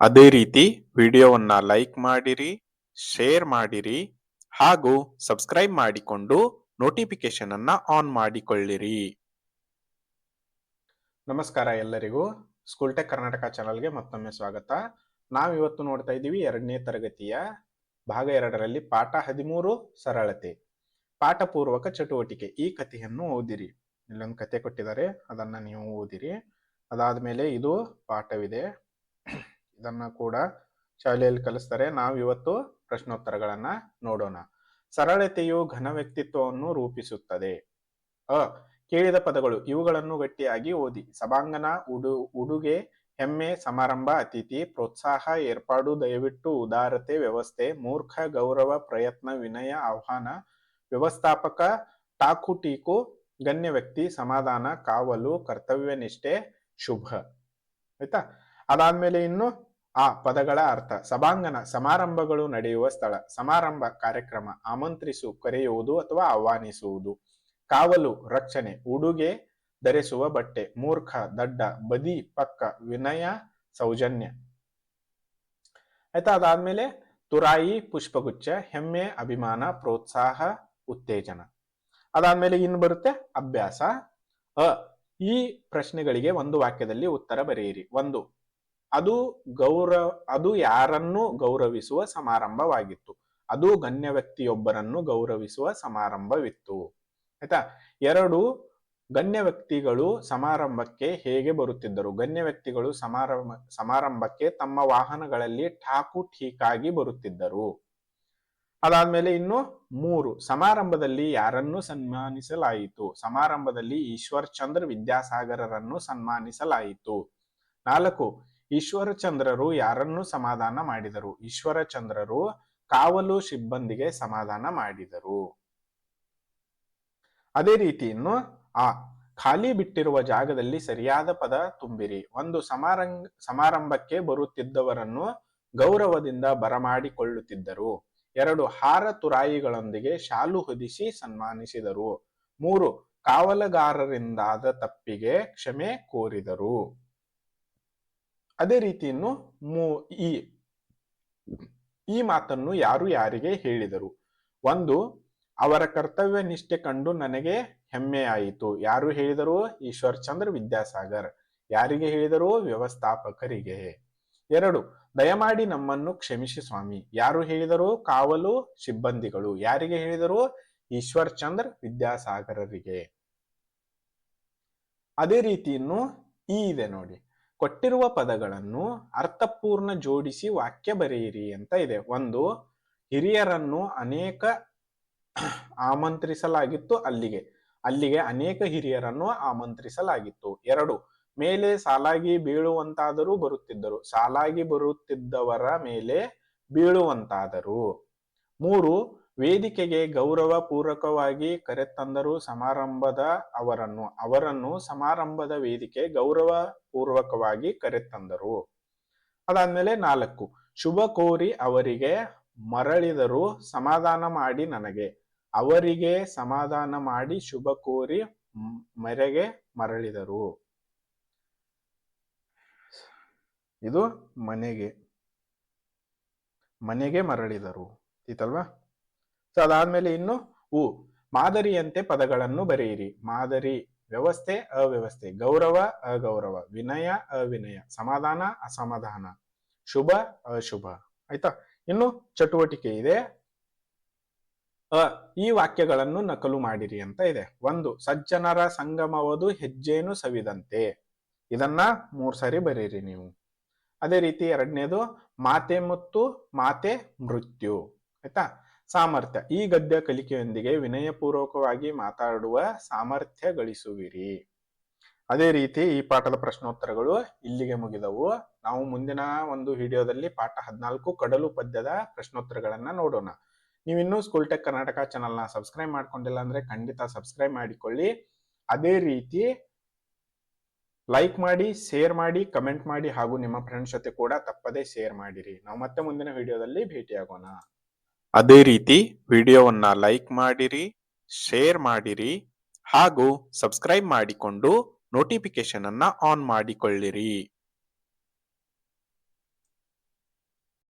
ಅದೇ ರೀತಿ ವಿಡಿಯೋವನ್ನ ಲೈಕ್ ಮಾಡಿರಿ, ಶೇರ್ ಮಾಡಿರಿ ಹಾಗೂ ಸಬ್ಸ್ಕ್ರೈಬ್ ಮಾಡಿಕೊಂಡು ನೋಟಿಫಿಕೇಶನ್ ಅನ್ನ ಆನ್ ಮಾಡಿಕೊಳ್ಳಿರಿ. ನಮಸ್ಕಾರ ಎಲ್ಲರಿಗೂ. ಸ್ಕೂಲ್ ಟೆಕ್ ಕರ್ನಾಟಕ ಚಾನಲ್ಗೆ ಮತ್ತೊಮ್ಮೆ ಸ್ವಾಗತ. ನಾವು ಇವತ್ತು ನೋಡ್ತಾ ಇದ್ದೀವಿ ಎರಡನೇ ತರಗತಿಯ ಭಾಗ ಎರಡರಲ್ಲಿ ಪಾಠ ಹದಿಮೂರು ಸರಳತೆ. ಪಾಠ ಪೂರ್ವಕ ಚಟುವಟಿಕೆ. ಈ ಕಥೆಯನ್ನು ಓದಿರಿ. ಇಲ್ಲೊಂದು ಕತೆ ಕೊಟ್ಟಿದ್ದಾರೆ. ಅದನ್ನ ನೀವು ಓದಿರಿ. ಅದಾದ್ಮೇಲೆ ಇದು ಪಾಠವಿದೆ. ಇದನ್ನ ಕೂಡ ಶಾಲೆಯಲ್ಲಿ ಕಲಿಸ್ತಾರೆ. ನಾವು ಇವತ್ತು ಪ್ರಶ್ನೋತ್ತರಗಳನ್ನ ನೋಡೋಣ. ಸರಳತೆಯು ಘನ ವ್ಯಕ್ತಿತ್ವವನ್ನು ರೂಪಿಸುತ್ತದೆ. ಅ, ಕೇಳಿದ ಪದಗಳು ಇವುಗಳನ್ನು ಗಟ್ಟಿಯಾಗಿ ಓದಿ. ಸಭಾಂಗಣ, ಉಡು, ಉಡುಗೆ, ಹೆಮ್ಮೆ, ಸಮಾರಂಭ, ಅತಿಥಿ, ಪ್ರೋತ್ಸಾಹ, ಏರ್ಪಾಡು, ದಯವಿಟ್ಟು ಉದಾರತೆ, ವ್ಯವಸ್ಥೆ, ಮೂರ್ಖ, ಗೌರವ, ಪ್ರಯತ್ನ, ವಿನಯ, ಆಹ್ವಾನ, ವ್ಯವಸ್ಥಾಪಕ, ಟಾಕು ಟೀಕು, ಗಣ್ಯ ವ್ಯಕ್ತಿ, ಸಮಾಧಾನ, ಕಾವಲು ಕರ್ತವ್ಯ ನಿಷ್ಠೆ ಶುಭ. ಆಯ್ತಾ? ಅದಾದ್ಮೇಲೆ ಇನ್ನು ಆ ಪದಗಳ ಅರ್ಥ ಸಭಾಂಗಣ, ಸಮಾರಂಭಗಳು ನಡೆಯುವ ಸ್ಥಳ, ಸಮಾರಂಭ ಕಾರ್ಯಕ್ರಮ, ಆಮಂತ್ರಿಸು, ಕರೆಯುವುದು ಅಥವಾ ಆಹ್ವಾನಿಸುವುದು. ಕಾವಲು, ರಕ್ಷಣೆ, ಉಡುಗೆ ಧರಿಸುವ ಬಟ್ಟೆ, ಮೂರ್ಖ, ದಡ್ಡ, ಬದಿ, ಪಕ್ಕ, ವಿನಯ, ಸೌಜನ್ಯ. ಆಯ್ತಾ, ಅದಾದ್ಮೇಲೆ ತುರಾಯಿ, ಪುಷ್ಪಗುಚ್ಛ, ಹೆಮ್ಮೆ, ಅಭಿಮಾನ, ಪ್ರೋತ್ಸಾಹ, ಉತ್ತೇಜನ. ಅದಾದ್ಮೇಲೆ ಇನ್ನು ಬರುತ್ತೆ ಅಭ್ಯಾಸ. ಅ, ಈ ಪ್ರಶ್ನೆಗಳಿಗೆ ಒಂದು ವಾಕ್ಯದಲ್ಲಿ ಉತ್ತರ ಬರೆಯಿರಿ. ಒಂದು ಅದು ಗೌರವ ಅದು ಯಾರನ್ನು ಗೌರವಿಸುವ ಸಮಾರಂಭವಾಗಿತ್ತು. ಅದು ಗಣ್ಯ ವ್ಯಕ್ತಿಯೊಬ್ಬರನ್ನು ಗೌರವಿಸುವ ಸಮಾರಂಭವಿತ್ತು. ಆಯ್ತಾ? ಎರಡು, ಗಣ್ಯ ವ್ಯಕ್ತಿಗಳು ಸಮಾರಂಭಕ್ಕೆ ಹೇಗೆ ಬರುತ್ತಿದ್ದರು? ಗಣ್ಯ ವ್ಯಕ್ತಿಗಳು ಸಮಾರಂಭ, ಸಮಾರಂಭಕ್ಕೆ ತಮ್ಮ ವಾಹನಗಳಲ್ಲಿ ಠಾಕು ಠೀಕಾಗಿ ಬರುತ್ತಿದ್ದರು. ಅದಾದ್ಮೇಲೆ ಇನ್ನು ಮೂರು, ಸಮಾರಂಭದಲ್ಲಿ ಯಾರನ್ನು ಸನ್ಮಾನಿಸಲಾಯಿತು? ಸಮಾರಂಭದಲ್ಲಿ ಈಶ್ವರ್ ಚಂದ್ರ ವಿದ್ಯಾಸಾಗರರನ್ನು ಸನ್ಮಾನಿಸಲಾಯಿತು. ನಾಲ್ಕು ಈಶ್ವರಚಂದ್ರರು ಯಾರನ್ನು ಸಮಾಧಾನ ಮಾಡಿದರು? ಈಶ್ವರಚಂದ್ರರು ಕಾವಲು ಸಿಬ್ಬಂದಿಗೆ ಸಮಾಧಾನ ಮಾಡಿದರು. ಅದೇ ರೀತಿ ಇನ್ನು, ಆ ಖಾಲಿ ಬಿಟ್ಟಿರುವ ಜಾಗದಲ್ಲಿ ಸರಿಯಾದ ಪದ ತುಂಬಿರಿ. ಒಂದು ಸಮಾರಂಭ ಸಮಾರಂಭಕ್ಕೆ ಬರುತ್ತಿದ್ದವರನ್ನು ಗೌರವದಿಂದ ಬರಮಾಡಿಕೊಳ್ಳುತ್ತಿದ್ದರು. ಎರಡು ಹಾರ ತುರಾಯಿಗಳೊಂದಿಗೆ ಶಾಲು ಹೊದಿಸಿ ಸನ್ಮಾನಿಸಿದರು. ಮೂರು ಕಾವಲಗಾರರಿಂದಾದ ತಪ್ಪಿಗೆ ಕ್ಷಮೆ ಕೋರಿದರು. ಅದೇ ರೀತಿ ಇನ್ನು ಮೂ, ಈ ಈ ಮಾತನ್ನು ಯಾರು ಯಾರಿಗೆ ಹೇಳಿದರು? ಒಂದು, ಅವರ ಕರ್ತವ್ಯ ನಿಷ್ಠೆ ಕಂಡು ನನಗೆ ಹೆಮ್ಮೆ ಆಯಿತು ಯಾರು ಹೇಳಿದರು? ಈಶ್ವರ್ ಚಂದ್ರ ವಿದ್ಯಾಸಾಗರ್. ಯಾರಿಗೆ ಹೇಳಿದರು? ವ್ಯವಸ್ಥಾಪಕರಿಗೆ. ಎರಡು, ದಯಮಾಡಿ ನಮ್ಮನ್ನು ಕ್ಷಮಿಸಿ ಸ್ವಾಮಿ. ಯಾರು ಹೇಳಿದರು? ಕಾವಲು ಸಿಬ್ಬಂದಿಗಳು. ಯಾರಿಗೆ ಹೇಳಿದರು? ಈಶ್ವರ್ ಚಂದ್ರ ವಿದ್ಯಾಸಾಗರರಿಗೆ. ಅದೇ ರೀತಿಯನ್ನು ಈ ಇದೆ ನೋಡಿ. ಕೊಟ್ಟಿರುವ ಪದಗಳನ್ನು ಅರ್ಥಪೂರ್ಣ ಜೋಡಿಸಿ ವಾಕ್ಯ ಬರೆಯಿರಿ ಅಂತ ಇದೆ. ಒಂದು, ಹಿರಿಯರನ್ನು ಅನೇಕ ಆಮಂತ್ರಿಸಲಾಗಿತ್ತು ಅಲ್ಲಿಗೆ. ಅಲ್ಲಿಗೆ ಅನೇಕ ಹಿರಿಯರನ್ನು ಆಮಂತ್ರಿಸಲಾಗಿತ್ತು. ಎರಡು, ಮೇಲೆ ಸಾಲಾಗಿ ಬೀಳುವಂತಾದರೂ ಬರುತ್ತಿದ್ದರು. ಸಾಲಾಗಿ ಬರುತ್ತಿದ್ದವರ ಮೇಲೆ ಬೀಳುವಂತಾದರು. ಮೂರು ವೇದಿಕೆಗೆ ಗೌರವ ಪೂರ್ವಕವಾಗಿ ಕರೆತಂದರು ಸಮಾರಂಭದ ಅವರನ್ನು. ಅವರನ್ನು ಸಮಾರಂಭದ ವೇದಿಕೆ ಗೌರವ ಪೂರ್ವಕವಾಗಿ ಕರೆತಂದರು. ಅದಾದ್ಮೇಲೆ ನಾಲ್ಕು. ಶುಭ ಕೋರಿ ಅವರಿಗೆ ಮರಳಿದರು, ಸಮಾಧಾನ ಮಾಡಿ ನನಗೆ. ಅವರಿಗೆ ಸಮಾಧಾನ ಮಾಡಿ ಶುಭ ಕೋರಿ ಮರೆಗೆ ಮರಳಿದರು. ಇದು ಮನೆಗೆ ಮನೆಗೆ ಮರಳಿದರು. ಇತ್ತಲ್ವಾ? ಸೊ ಅದಾದ್ಮೇಲೆ ಇನ್ನು ಉ, ಮಾದರಿಯಂತೆ ಪದಗಳನ್ನು ಬರೆಯಿರಿ. ಮಾದರಿ, ವ್ಯವಸ್ಥೆ, ಅವ್ಯವಸ್ಥೆ, ಗೌರವ, ಅಗೌರವ, ವಿನಯ, ಅವಿನಯ, ಸಮಾಧಾನ, ಅಸಮಾಧಾನ, ಶುಭ, ಅಶುಭ. ಆಯ್ತಾ? ಇನ್ನು ಚಟುವಟಿಕೆ ಇದೆ. ಅ, ಈ ವಾಕ್ಯಗಳನ್ನು ನಕಲು ಮಾಡಿರಿ ಅಂತ ಇದೆ. ಒಂದು, ಸಜ್ಜನರ ಸಂಗಮವದು ಹೆಜ್ಜೇನು ಸವಿದಂತೆ. ಇದನ್ನ ಮೂರ್ ಸಾರಿ ಬರೀರಿ ನೀವು. ಅದೇ ರೀತಿ ಎರಡನೇದು, ಮಾತೆ ಮತ್ತು, ಮಾತೆ ಮೃತ್ಯು. ಆಯ್ತಾ? ಸಾಮರ್ಥ್ಯ. ಈ ಗದ್ಯ ಕಲಿಕೆಯೊಂದಿಗೆ ವಿನಯಪೂರ್ವಕವಾಗಿ ಮಾತಾಡುವ ಸಾಮರ್ಥ್ಯ ಗಳಿಸುವಿರಿ. ಅದೇ ರೀತಿ ಈ ಪಾಠದ ಪ್ರಶ್ನೋತ್ತರಗಳು ಇಲ್ಲಿಗೆ ಮುಗಿದವು. ನಾವು ಮುಂದಿನ ಒಂದು ವಿಡಿಯೋದಲ್ಲಿ ಪಾಠ ಹದಿನಾಲ್ಕು ಕಡಲು ಪದ್ಯದ ಪ್ರಶ್ನೋತ್ತರಗಳನ್ನ ನೋಡೋಣ. ನೀವಿನ್ನೂ ಸ್ಕೂಲ್ ಟೆಕ್ ಕರ್ನಾಟಕ ಚಾನಲ್ನ ಸಬ್ಸ್ಕ್ರೈಬ್ ಮಾಡ್ಕೊಂಡಿಲ್ಲ ಅಂದ್ರೆ ಖಂಡಿತ ಸಬ್ಸ್ಕ್ರೈಬ್ ಮಾಡಿಕೊಳ್ಳಿ. ಅದೇ ರೀತಿ ಲೈಕ್ ಮಾಡಿ, ಶೇರ್ ಮಾಡಿ, ಕಮೆಂಟ್ ಮಾಡಿ ಹಾಗೂ ನಿಮ್ಮ ಫ್ರೆಂಡ್ಸ್ ಜೊತೆ ಕೂಡ ತಪ್ಪದೇ ಶೇರ್ ಮಾಡಿರಿ. ನಾವು ಮತ್ತೆ ಮುಂದಿನ ವಿಡಿಯೋದಲ್ಲಿ ಭೇಟಿಯಾಗೋಣ. ಅದೇ ರೀತಿ ವಿಡಿಯೋವನ್ನ ಲೈಕ್ ಮಾಡಿರಿ ಶೇರ್ ಮಾಡಿರಿ ಹಾಗೂ ಸಬ್ಸ್ಕ್ರೈಬ್ ಮಾಡಿಕೊಂಡು ನೋಟಿಫಿಕೇಶನ್ ಅನ್ನ ಆನ್ ಮಾಡಿಕೊಳ್ಳಿರಿ.